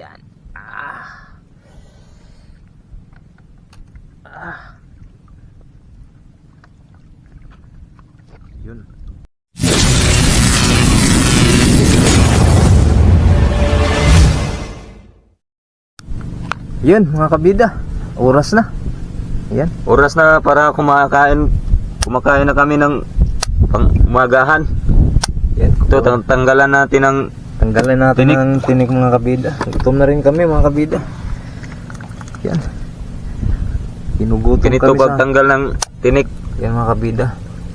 Yan. Ah. Ah. Yun. Yun, mga kabida. Oras na. Yan. Oras na para kumakain kumakain na kami ng pang umagahan. Yan. Ito tang- tanggalan natin ng Tanggalin natin Tinik. ang tinik mga kabida. Gutom na rin kami mga kabida. Yan. Ginugutom ganito kami sa... pagtanggal ng tinik. Yan mga kabida.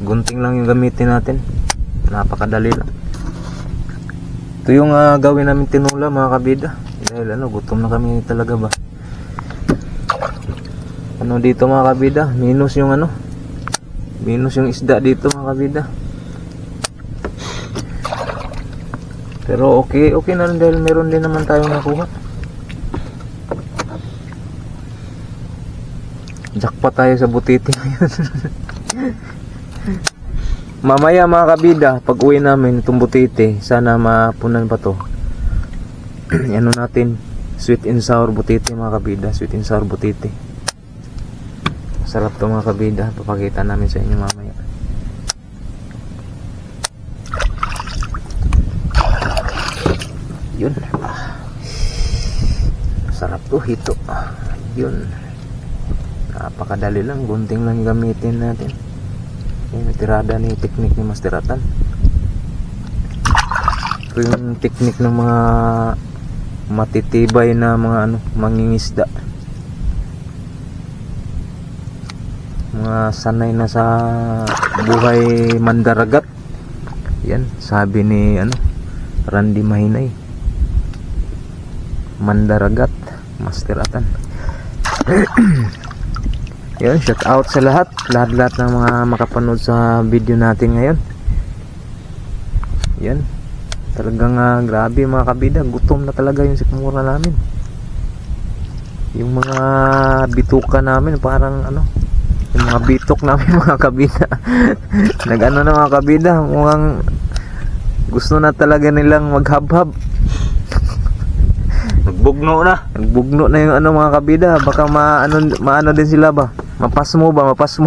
Gunting lang yung gamitin natin. Napakadali lang. Ito yung ah, gawin namin tinula mga kabida. Dahil ano, gutom na kami talaga ba. Ano dito mga kabida? Minus yung ano. Minus yung isda dito mga kabida. Pero okay, okay na rin dahil meron din naman tayong nakuha. Jackpot tayo sa butiti ngayon. Mamaya mga kabida, pag uwi namin itong butiti, sana mapunan pa to. ano natin, sweet and sour butiti mga kabida, sweet and sour butiti. Sarap to mga kabida, papakita namin sa inyo mamaya. Yun. Ah. Sarap to, hito. Yun. Napakadali lang, gunting lang gamitin natin. Yung tirada ni teknik ni Master Atan. Ito yung teknik ng mga matitibay na mga ano, mangingisda. Mga sanay na sa buhay mandaragat. Yan, sabi ni ano, Randy Mahinay. Mandaragat, Master Atan. Yun, shout out sa lahat. Lahat-lahat ng mga makapanood sa video natin ngayon. Yan. Talagang ah, grabe mga kabida. Gutom na talaga yung sikmura namin. Yung mga bituka namin parang ano, yung mga bitok namin mga kabida. Nag-ano na mga kabida, mukhang gusto na talaga nilang maghabhab. Nagbugno na. Nagbugno na yung ano mga kabida, baka maano maano din sila ba? Mapas mo ba? Mapas mo.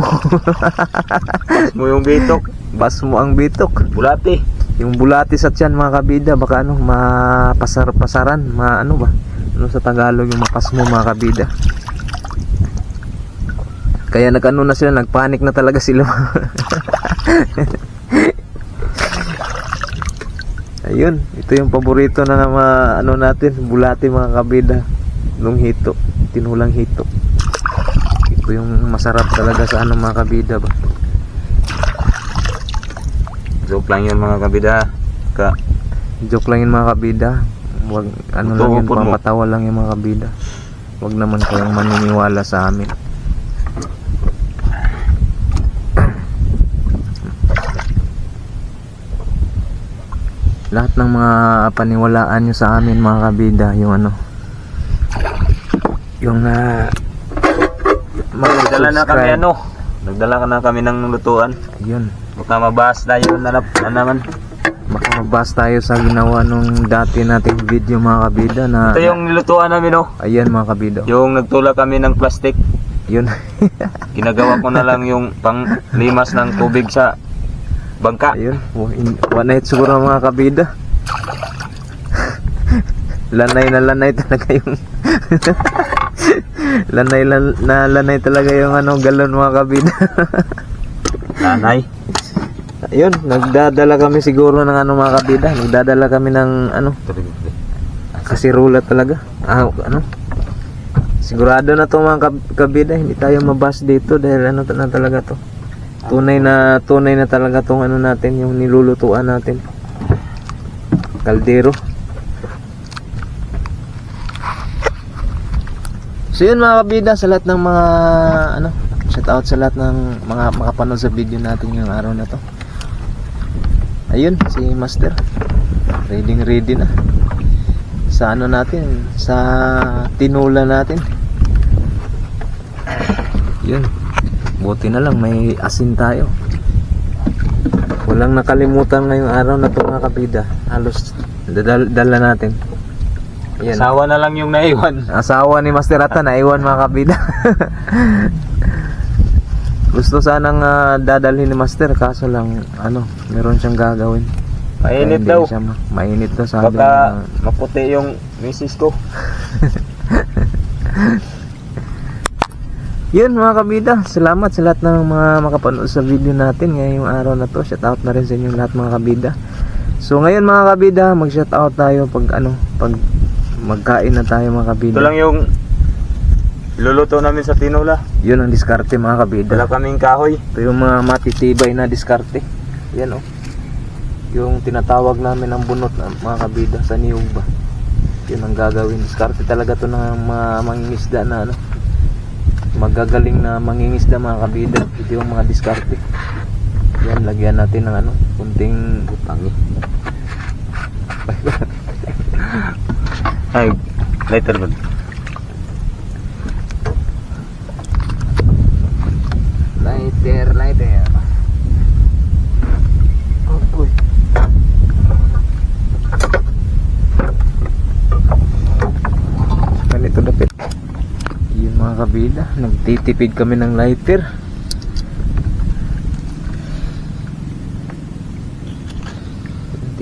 Mo yung bitok. Bas mo ang bitok. Bulati. Yung bulati sa tiyan mga kabida, baka ano, mapasar-pasaran, ma ano ba? Ano sa Tagalog yung mapas mo mga kabida. Kaya nag-ano na sila, nagpanik na talaga sila. Ayun, ito yung paborito na mga ano natin, bulati mga kabida. Nung hito, tinulang hito. Ito yung masarap talaga sa ano mga kabida ba. Joke lang yun mga kabida. Ka Joke lang yun mga kabida. Wag ano lang yun, Tuupod mo. lang yung mga kabida. Wag naman kayong maniniwala sa amin. Lahat ng mga paniwalaan nyo sa amin mga kabida, yung ano, yung uh, Nagdala na kami ano. Nagdala ka na kami ng lutuan. Yun. Baka mabahas tayo na, na naman. Baka magbas tayo sa ginawa nung dati nating video mga kabida na, Ito yung nilutuan namin oh. ayan mga kabida. Yung nagtula kami ng plastic. Yun. Ginagawa ko na lang yung pang limas ng tubig sa bangka. Ayun, in- one night siguro mga kabida. lanay na lanay talaga yung lanay la- na lanay talaga yung ano galon mga kabida. Nanay. Ayun, nagdadala kami siguro ng ano mga kabida, nagdadala kami ng ano, kasirula talaga. Ah, ano? Sigurado na to mga kab- kabida, hindi tayo mabas dito dahil ano na talaga to. Tunay na tunay na talaga tong ano natin, yung nilulutuan natin. Kaldero. So yun mga kabida sa lahat ng mga ano, shout out sa lahat ng mga makapanood sa video natin ngayong araw na to. Ayun, si Master. Reading ready na. Sa ano natin, sa tinula natin. Yun. Buti na lang may asin tayo. Walang nakalimutan ngayong araw na to mga kabida. Halos dala, dala natin. Yan. Asawa na lang yung naiwan. Asawa ni Master Ata, naiwan mga kabida. Gusto sanang ah, dadalhin ni Master, kaso lang, ano, meron siyang gagawin. Mainit daw. Siya ma- mainit daw sabi Baka niya. maputi yung misis ko. Yun mga kabida, salamat sa lahat ng mga makapanood sa video natin ngayong araw na to. Shout out na rin sa inyo lahat mga kabida. So ngayon mga kabida, mag shout out tayo pag ano, pag magkain na tayo mga kabida. Ito lang yung luluto namin sa tinola. Yun ang diskarte mga kabida. Wala kaming kahoy. Ito yung mga matitibay na diskarte. Yan oh. Yung tinatawag namin ng bunot ng mga kabida sa niyog ba. Yun ang gagawin. Diskarte talaga to ng mga mangingisda na ano. Magagaling na mangingisda mga kabida. Ito yung mga diskarte. Yan, lagyan natin ng ano, kunting butangi. Ay, later ba? Lighter, lighter. Kabida, nagtitipid kami ng lighter.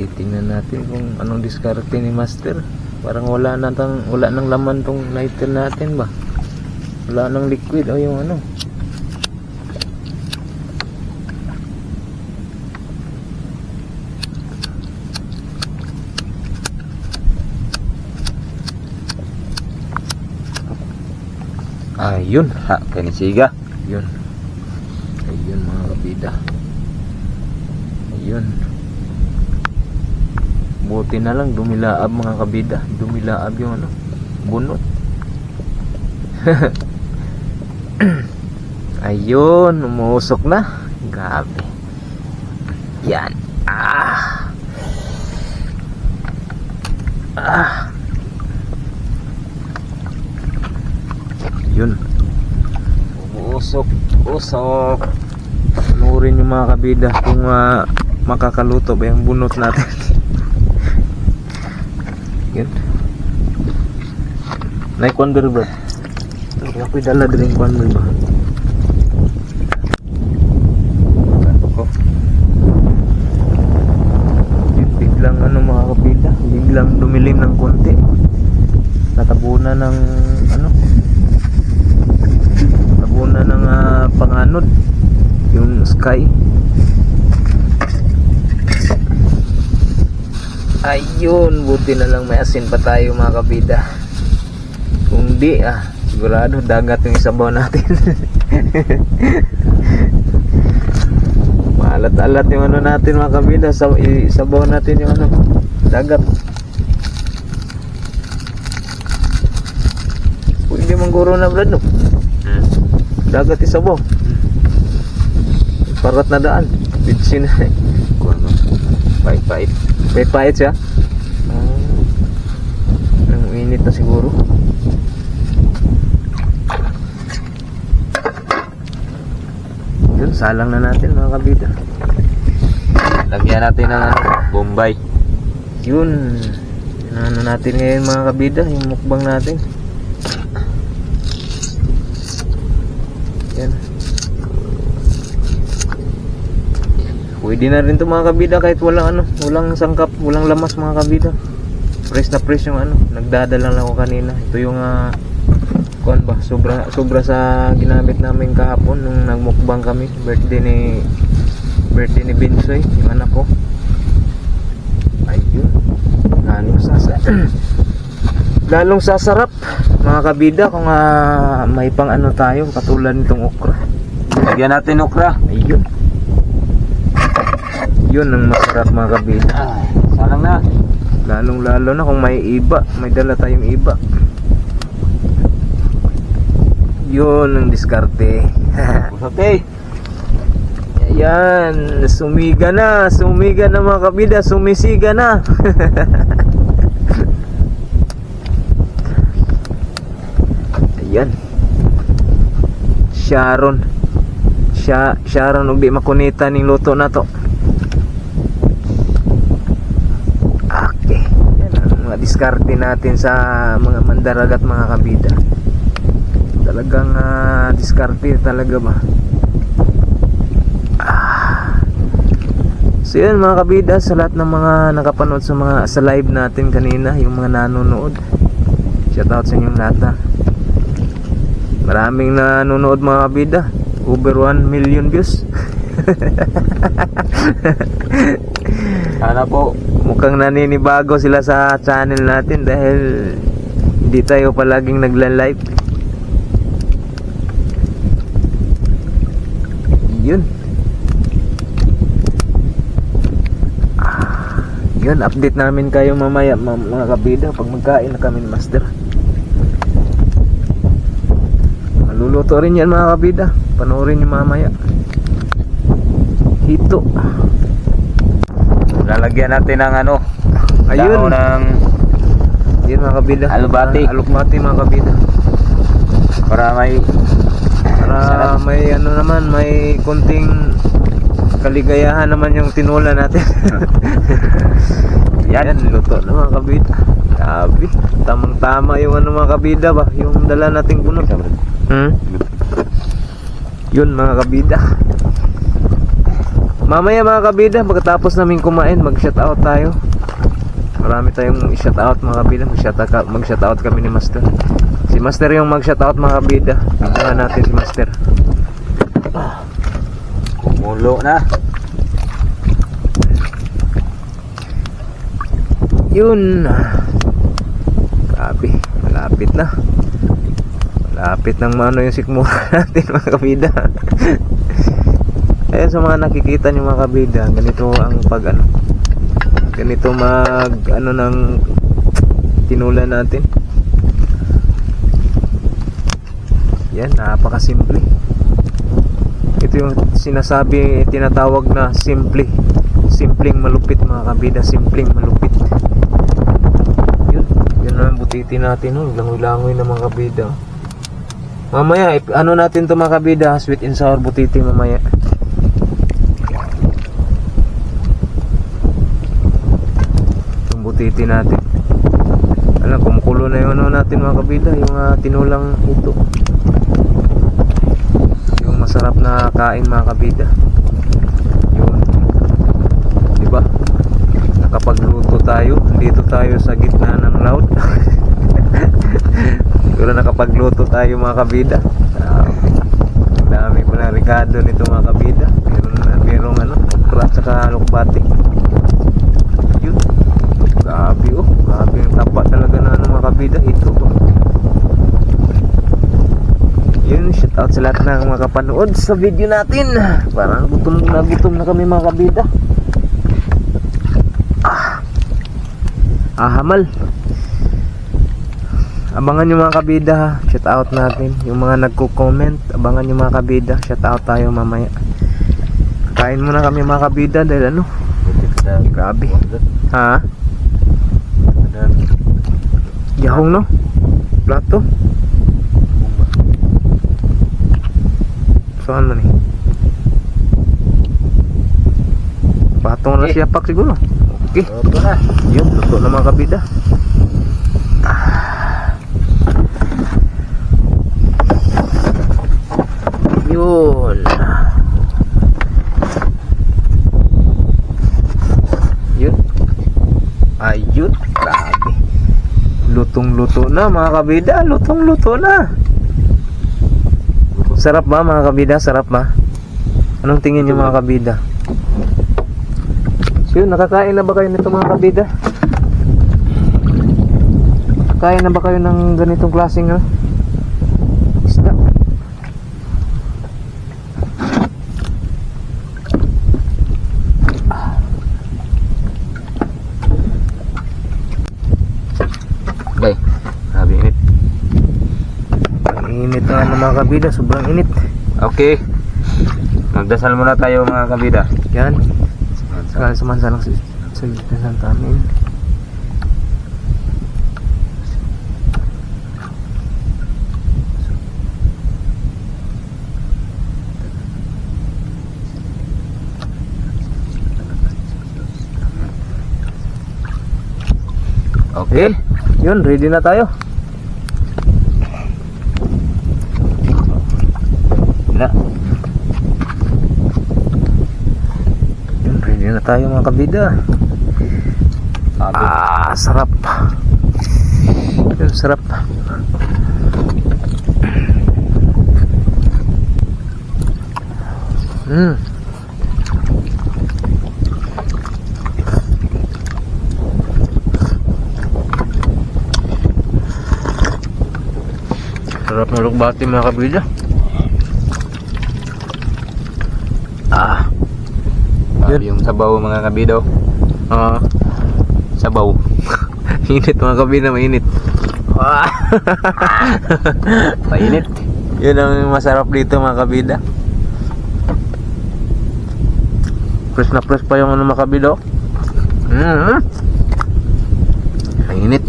Titingnan natin kung anong diskarte ni Master. Parang wala na tang, wala nang laman tong lighter natin ba? Wala nang liquid o yung ano. Ayun. Ha, kanisiga. Ayun. Ayun mga kabida. Ayun. Buti na lang dumilaab mga kabida. Dumilaab yung ano, bunot. Ayun, umusok na. Grabe. Yan. Ah. Ah. Yun. Usok, usok. Panurin yung mga kabida kung ah, makakaluto ba yung bunot natin. Yun. Nay kondor ba? Ako'y dala din yung kondor ba? Yun, biglang ano mga kabida, biglang dumilim ng konti. Natabunan ng ano? Natabunan ng panganod yung sky. Ayun, buti na lang may asin pa tayo mga kabida. Kung di ah, sigurado dagat yung isabaw natin. Maalat-alat yung ano natin mga kabida, sa isabaw natin yung ano, dagat. Pwede mangguro na brad no? Hmm. Dagat isabaw. Parat na daan. Bitsin na eh. Kung ano, pait-pait. May pahit siya? Ah. Ang init na siguro. Yun, salang na natin mga kabida. Lagyan natin ng ano, Bombay. Yun. Ano natin ngayon mga kabida, yung mukbang natin. Yan. Pwede na rin to mga kabida kahit walang ano, walang sangkap, walang lamas mga kabida. Fresh na fresh yung ano, nagdadala lang ako kanina. Ito yung ah, kuan ba, sobra sobra sa ginamit namin kahapon nung nagmukbang kami, birthday ni birthday ni Binsoy, yung anak ko. Ayun. Lalong sasa Lalong sasarap mga kabida kung ah, may pang ano tayo katulad nitong okra. Lagyan natin okra. Ayun. Yun ang masarap mga kabida. Ay, salang na. Lalong lalo na kung may iba, may dala tayong iba. Yun ang diskarte. Okay. Ayan, sumiga na, sumiga na mga kabida, sumisiga na. Ayan. Sharon. Sha Sharon ug di makunita ning luto na to. Okay. Yan ang mga diskarte natin sa mga mandaragat mga kabida talagang ah, diskarte talaga ba Ah. so yun mga kabida sa lahat ng mga nakapanood sa mga sa live natin kanina yung mga nanonood shout out sa inyong lahat ha. maraming nanonood mga kabida over 1 million views Sana po. mukhang naninibago sila sa channel natin dahil hindi tayo palaging nagla-live. Yun. Ah, Yun, update namin kayo mamaya ma- mga kabida pag magkain na kami Master. Maluluto rin yan mga kabida. Panoorin nyo mamaya. Hito. Lalagyan natin ng ano. Ayun. ng Yun mga kabida. Alubati. Alubati mga kabida. para may Para Sarap. may ano naman, may konting kaligayahan naman yung tinula natin. Yan. Yan, luto na mga kabida. Grabe. Tamang-tama yung ano mga kabida ba? Yung dala nating bunot. Hmm? Yun mga kabida. Mamaya mga kabida, pagkatapos namin kumain, mag-shoutout tayo. Marami tayong i-shoutout mga kabida. Mag-shoutout, kami ni Master. Si Master yung mag-shoutout mga kabida. Tingnan natin si Master. kumulo na. Yun. Grabe, malapit na. Malapit nang maano yung sikmura natin mga kabida. Ayun sa mga nakikita niyo mga kabida, ganito ang pag ano. Ganito mag ano ng tinula natin. Yan, napakasimple. Ito yung sinasabi, tinatawag na simple. Simpleng malupit mga kabida, simpleng malupit. Yun, yun na ang butiti natin, no? langoy-langoy na mga kabida. Mamaya, ano natin to mga kabida, sweet and sour butiti mamaya. Yung butiti natin. Alam, kumukulo na yung ano natin mga kabida, yung ah, tinulang ito. Yung masarap na kain mga kabida. Yun. Di ba? Nakapagluto tayo. Dito tayo sa gitna ng loud. Siguro nakapagluto tayo mga kabida. Ang dami pa na regado nito mga kabida. Meron merong ano, krat saka lukbati. Yun. Grabe oh. Grabe yung tapa talaga na ano mga kabida. Ito oh. Yun, shout out sa lahat ng mga kapanood sa video natin. Parang gutom na gutom na kami mga kabida. Ah, ah hamal. Abangan nyo mga kabida ha. Shout out natin. Yung mga nagko-comment, abangan nyo mga kabida. Shout out tayo mamaya. Kain muna kami mga kabida dahil ano. Grabe. Ha? Yahong no? Plato? Saan man eh? Patong na siya pak siguro. Okay. Yun, luto na mga kabida. Yun. Yun. Ayun. Grabe. Lutong-luto na mga kabida. Lutong-luto na. Sarap ba mga kabida? Sarap ba? Anong tingin niyo mga kabida? So yun, nakakain na ba kayo nito mga kabida? Kain na ba kayo ng ganitong klaseng ah, isda? Bay. Sabi init. Ang init na ng mga kabida, sobrang init. Okay. Magdasal muna tayo mga kabida. Yan, sekali sumansalang sa sa sa Santa Amin. Okay. Yun, ready na tayo. Na. Yun, ready na tayo mga kabida. Ah, sarap. Yun, sarap. Hmm. Sarap ng lugbati mga kabida. Sabi yung sabaw mga kabido. Ah. Sabaw. Init mga kabida, mainit. Ah. Painit. Yun ang masarap dito mga kabida. Press na press pa yung ano mga kabida. oh. Mm. Mainit.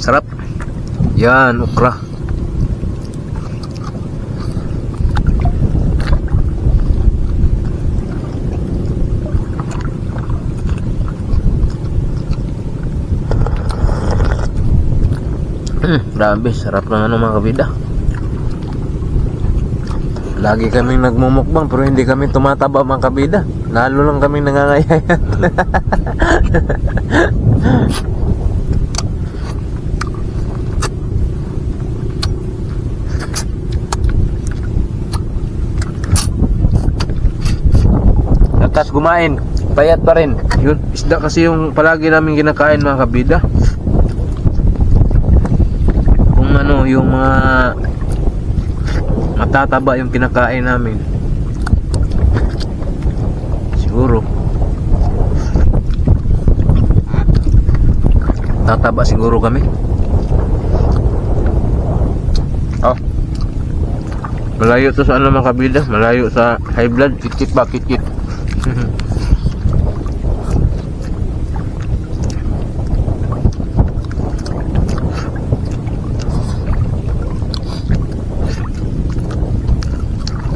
Sarap. Yan, ukra. Hmm, grabe, sarap ng ano mga kabida. Lagi kaming nagmumukbang pero hindi kami tumataba mga kabida. Lalo lang kami nangangayayat. Lakas kumain. Payat pa rin. Yun, isda kasi yung palagi namin kinakain mga kabida. Kung yung mga matataba yung kinakain namin. Siguro. Tataba siguro kami. Oh, Malayo to sa ano mga kabida, malayo sa high blood. kit-kit ba? Kit-kit.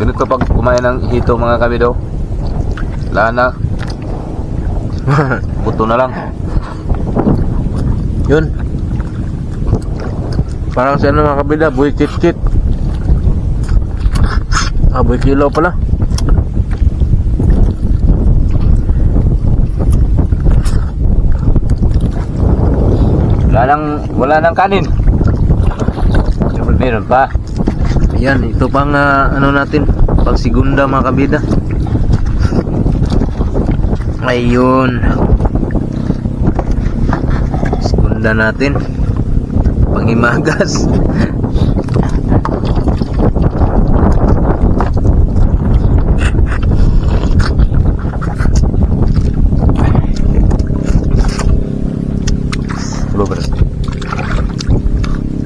Ganito pag kumain ng hito mga kabido. Wala na. Buto na lang. Yun. Parang sa ano mga kabida, buhay kit-kit. Ah, buhay kilo pala. Wala nang, wala nang kanin. Meron pa. Ayan, ito pang ah, ano natin, pang segunda mga kabida. Ayun. Segunda natin. Pangimagas.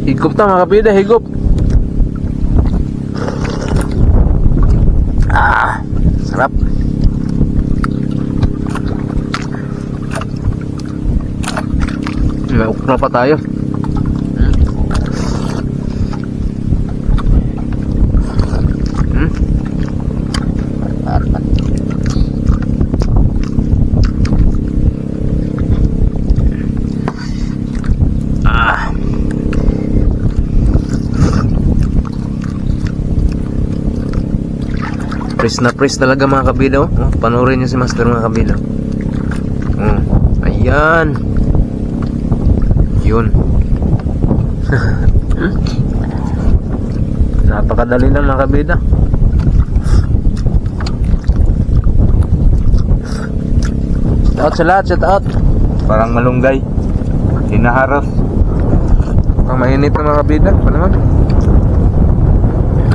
Higop ta mga kabida, higop. May ukra pa tayo. Hmm? Ah. Press na press talaga mga kabida oh. panoorin niyo si Master mga kabida. Oh, ayan. Yun. Napakadali lang mga kabida. Shout out sa lahat, shout out. Parang malunggay. Hinaharap. Ang mainit na mga kabida, pa naman.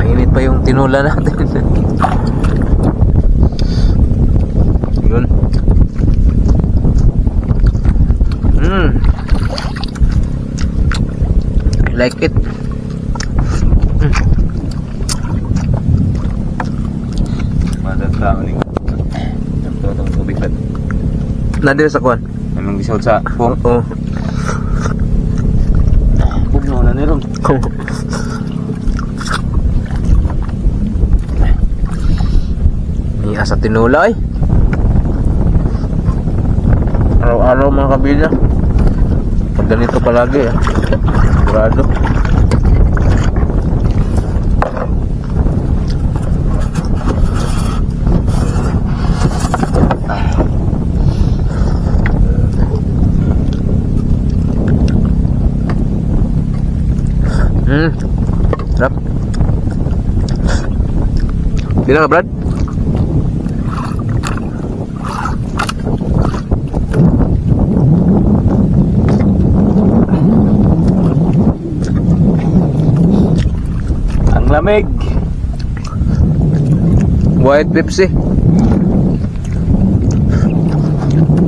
Mainit pa yung tinula natin. Yun. Mm. I like it. Mm. Uling. Ito itong tubig ba? Nadira sa kwan. Anong gisod sa pong? Oo. Bugno na niron. Niya sa tinula eh. Araw-araw mga kabila. Ganito palagi ah. Sigurado. Hmm. Sarap. Bilang Brad? White Pepsi.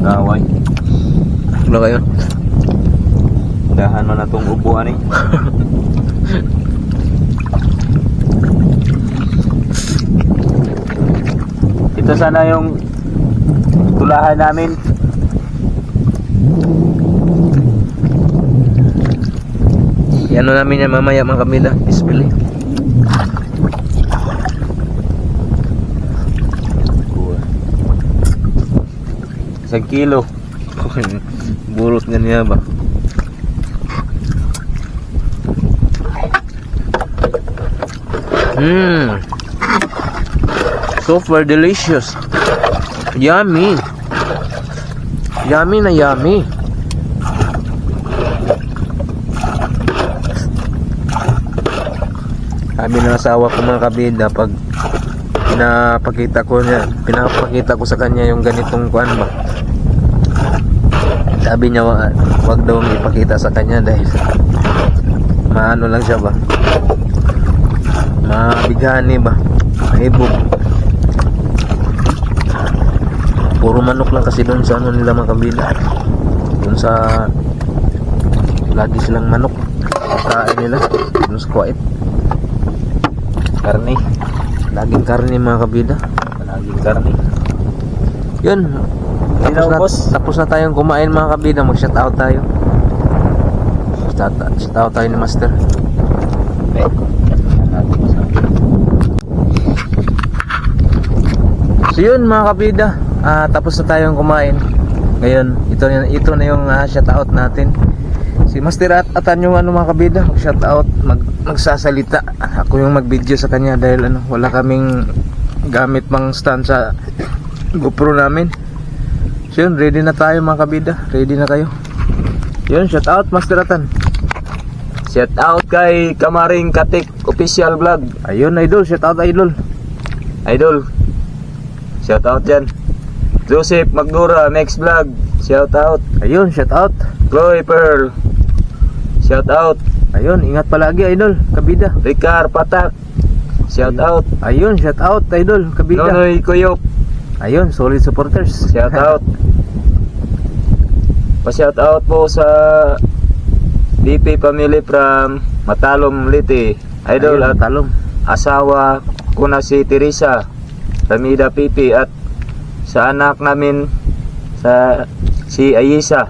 Gaway. Ano kayo? Dahan mo na tong upuan eh. Ito sana yung tulahan namin. Ano namin yan mamaya mga kamila. Display. Isang kilo. Burot nga niya ba? Mmm. Super delicious. Yummy. Yummy na yummy. Sabi ng asawa ko mga kabida pag pinapakita ko niya, pinapakita ko sa kanya yung ganitong kuan ba. Sabi niya wa- wag daw ipakita sa kanya dahil maano lang siya ba. Mabigani ba. Maibog. Puro manok lang kasi doon sa ano nila mga kabila. Doon sa lagi silang manok. Kain nila. Doon sa kuwait. Karni. Laging karne mga kabila. Palaging karni. Yun. Tapos na, tapos na tayong kumain mga kabida. Mag shout out tayo. Shout out, shout out tayo ni Master. So yun mga kabida. ah, tapos na tayong kumain. Ngayon, ito, na- ito na yung ah, shout out natin. Si Master at atan yung ano mga kabida, mag shout out, mag, magsasalita. Ako yung mag-video sa kanya dahil ano, wala kaming gamit pang stand sa GoPro namin. So yun, ready na tayo mga kabida. Ready na kayo. Yun, shout out Master Atan. Shout out kay Kamaring Katik Official Vlog. Ayun, idol, shout out idol. Idol. Shout out dyan. Joseph Magdura, next vlog. Shout out. Ayun, shout out. Chloe Pearl. Shout out. Ayun, ingat palagi idol, kabida. Ricar Patak. Shout out. Ayun, shout out idol, kabida. Nonoy Kuyop. Ayun, solid supporters. Shout out. Pa-shout out po sa DP family from Matalom Liti. Idol Ayun, at talong. asawa ko na si Teresa Ramida Pipi at sa anak namin sa si Ayisa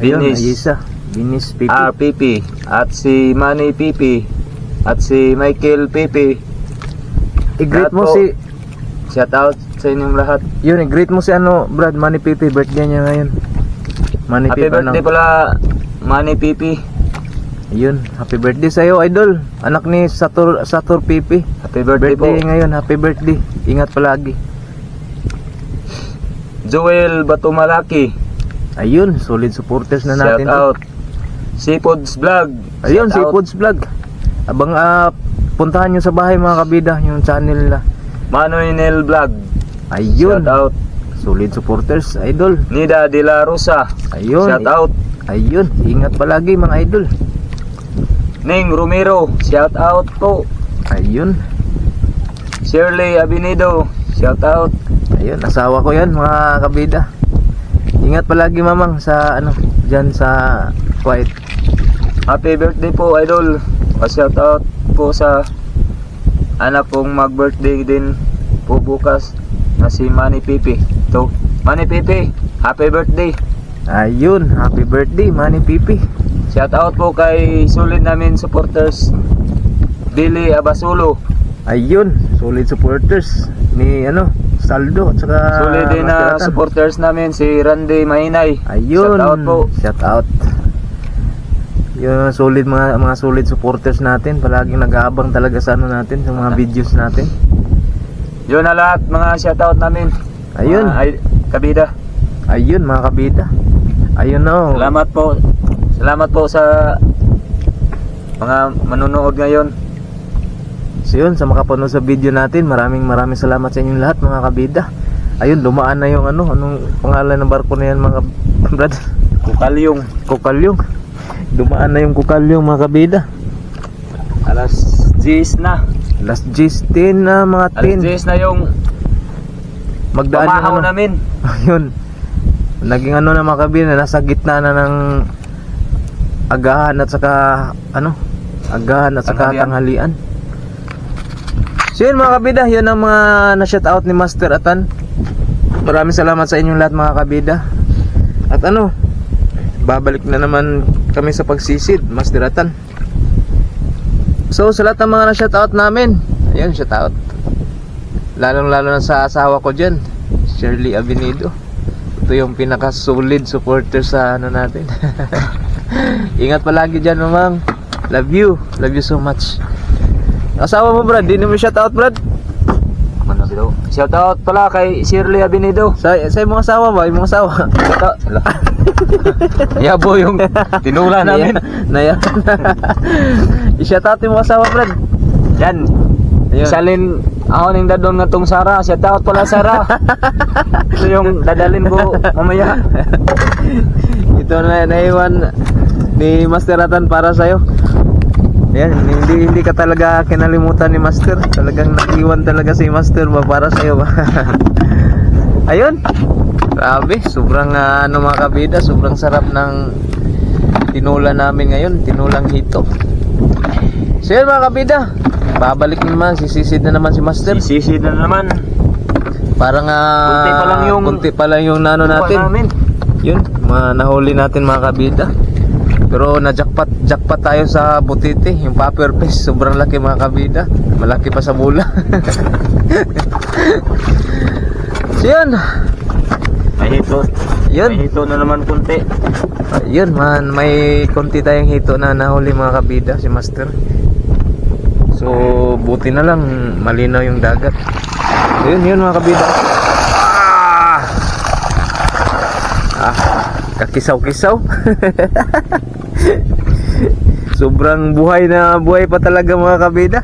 Ayun, Binis Ayisa. Binis Pipi. R. Pipi at si Manny Pipi at si Michael Pipi I-greet mo po. si shout out sa inyong lahat yun, i-greet mo si ano, Brad Manny Pipi, birthday niya ngayon. Manny happy Pipi birthday ano? pala Manny Pipi Ayun, happy birthday sa iyo, idol. Anak ni Satur Satur Pipi. happy birthday, Birthday po ngayon, happy birthday. Ingat palagi. Joel Batumalaki Ayun, solid supporters na shout natin. to. out Seafoods Vlog Ayun, Shout si out. Foods Vlog. Abang ah, puntahan nyo sa bahay mga kabida, yung channel nila. Manuel Vlog Ayun, shout out solid supporters, idol. Nida De La Rosa Ayun, shout out ayun, ingat palagi mga idol. Ning Romero, shout out po. Ayun, Shirley Abinido, shout out. ayun, asawa ko yan mga kabida. Ingat palagi mamang sa ano, dyan sa quiet. Happy birthday po, idol. Pa-shout out po sa anak kong mag-birthday din po bukas na si Manny Pipi. To, Manny Pipi, happy birthday. Ayun, happy birthday Manny Pipi. Shout out po kay sulit namin supporters Billy Abasulo. Ayun, solid supporters ni ano, Saldo at saka Solid din na supporters namin si Randy Mahinay. Ayun. Shout out po. Shout out. Yung solid mga mga solid supporters natin, palaging nag-aabang talaga sa ano natin, sa mga videos natin. Yun na lahat mga shout out namin. Ayun. Mga ay, kabida. Ayun mga kabida. Ayun na. oh. Salamat po. Salamat po sa mga manunood ngayon. So yun, sa makapanood sa video natin, maraming maraming salamat sa inyong lahat mga kabida. Ayun, dumaan na yung ano, anong pangalan ng barko na yan mga brad? Kukalyong. Kukalyong. Dumaan na yung kukalyong mga kabida. Alas 10 na. Last G's 10 na mga Alas 10. 10 na yung Magdaan yung ano. namin. Ayun. Naging ano na mga kabida, nasa gitna na ng agahan at saka ano, agahan at saka Tanghalian. tanghalian. So yun mga kabida, yun ang mga na-shout out ni Master Atan. Maraming salamat sa inyong lahat mga kabida. At ano, babalik na naman kami sa pagsisid, Master Atan. So sa lahat ng mga na-shout out namin, ayun, shout out. Lalong lalo na sa asawa ko dyan, Shirley Avenido. Ito yung pinaka-solid supporter sa ano natin. Ingat palagi dyan, mamang. Love you. Love you so much. Asawa mo, Brad. Di mo shout out, Brad. Shout out pala kay Shirley Abinido. Sa, sa imong asawa ba? Imong asawa? Shout out. Yabo yung tinula namin. Naya. I-shout out imong asawa, Brad. Yan. Ayun. Salin ako ning dadon nga tong Sara. Shout out pala Sara. Ito yung dadalin ko mamaya. Ito na naiwan ni Master Atan para sa'yo. Yan, hindi hindi ka talaga kinalimutan ni Master. Talagang nag-iwan talaga si Master ba para sa'yo ba? Ayun. Grabe, sobrang ah, ano mga kabida, sobrang sarap ng tinula namin ngayon, tinulang hito. So yun mga kabida, babalik naman, sisisid na naman si Master. Sisisid na naman. Para nga Kunti pa lang yung- kunti pa lang yung nano natin. namin. Yun, mga nahuli natin mga kabida. Pero na-jackpot, jackpot tayo sa butiti, yung popper fish, sobrang laki mga kabida. Malaki pa sa bula. so yun, May hito. Yun. May hito na naman kunti. yun man, may konti tayong hito na nahuli mga kabida, si Master. So, buti na lang, malinaw yung dagat. So yun, yun mga kabida. Ah! Ah, kakisaw-kisaw. Sobrang buhay na buhay pa talaga mga kabida.